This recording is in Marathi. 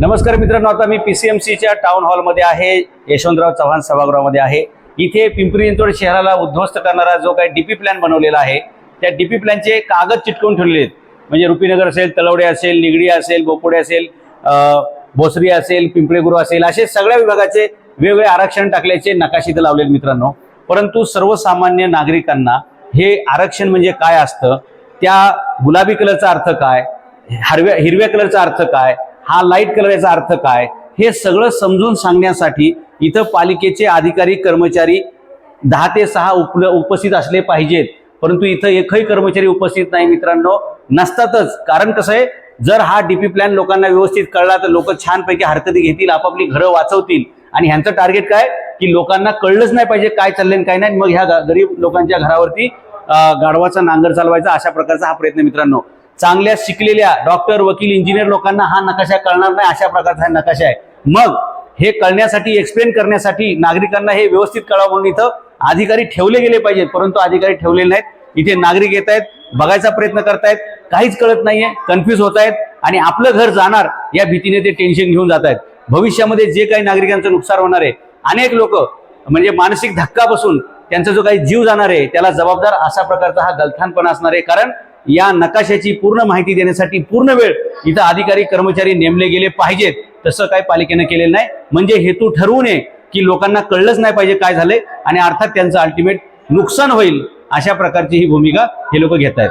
नमस्कार मित्रांनो आता मी पीसीएमसीच्या टाउन हॉलमध्ये आहे. यशवंतराव चव्हाण सभागृहामध्ये आहे. इथे पिंपरी चिंचवड शहराला उद्ध्वस्त करणारा जो काही डीपी प्लॅन बनवलेला आहे त्या डीपी प्लॅनचे कागद चिटकवून ठेवलेले आहेत. म्हणजे रुपीनगर असेल तलवडे असेल निगडी असेल बोपोडे असेल भोसरी असेल पिंपळेगुरू असेल असे सगळ्या विभागाचे वेगवेगळे आरक्षण टाकल्याचे नकाशे इथे लावलेले मित्रांनो. परंतु सर्वसामान्य नागरिकांना हे आरक्षण म्हणजे काय असतं? त्या गुलाबी कलरचा अर्थ काय? हरव्या हिरव्या कलरचा अर्थ काय? हा लाइट कलर याचा अर्थ काय? हे सगळं समजून सांगण्यासाठी इथं पालिकेचे अधिकारी कर्मचारी दहा ते सहा उप उपस्थित असले पाहिजेत. परंतु इथं एकही कर्मचारी उपस्थित नाही मित्रांनो. नसतातच. कारण कसं आहे? जर हा डीपी प्लॅन लोकांना व्यवस्थित कळला तर लोक छानपैकी हरकती घेतील आपापली घरं वाचवतील. आणि ह्यांचं टार्गेट काय? की लोकांना कळलंच नाही पाहिजे काय चाललंय आणि काय नाही. मग ह्या गा- गरीब लोकांच्या घरावरती गाढवाचा नांगर चालवायचा अशा प्रकारचा हा प्रयत्न मित्रांनो. चांगल्या शिकलेल्या डॉक्टर वकील इंजिनियर लोकांना हा नकाशा कळणार नाही अशा प्रकारचा हा नकाशा आहे. मग हे कळण्यासाठी एक्सप्लेन करण्यासाठी नागरिकांना हे व्यवस्थित कळावं म्हणून इथं अधिकारी ठेवले गेले पाहिजेत परंतु अधिकारी ठेवलेले नाहीत. इथे नागरिक येत आहेत बघायचा प्रयत्न करतायत काहीच कळत नाहीये कन्फ्यूज होत आहेत आणि आपलं घर जाणार या भीतीने ते टेन्शन घेऊन जात आहेत. भविष्यामध्ये जे काही नागरिकांचं नुकसान होणार आहे अनेक लोक म्हणजे मानसिक धक्का बसून त्यांचा जो काही जीव जाणार आहे त्याला जबाबदार अशा प्रकारचा हा गलथानपणा असणार आहे. कारण या नकाशाची पूर्ण माहिती देण्यासाठी पूर्ण वेळ इथं अधिकारी कर्मचारी नेमले गेले पाहिजेत. तसं काही पालिकेनं केलेलं नाही. म्हणजे हेतू ठरवू नये की लोकांना कळलंच नाही पाहिजे काय झालंय आणि अर्थात त्यांचं अल्टिमेट नुकसान होईल अशा प्रकारची ही भूमिका हे लोक घेत आहेत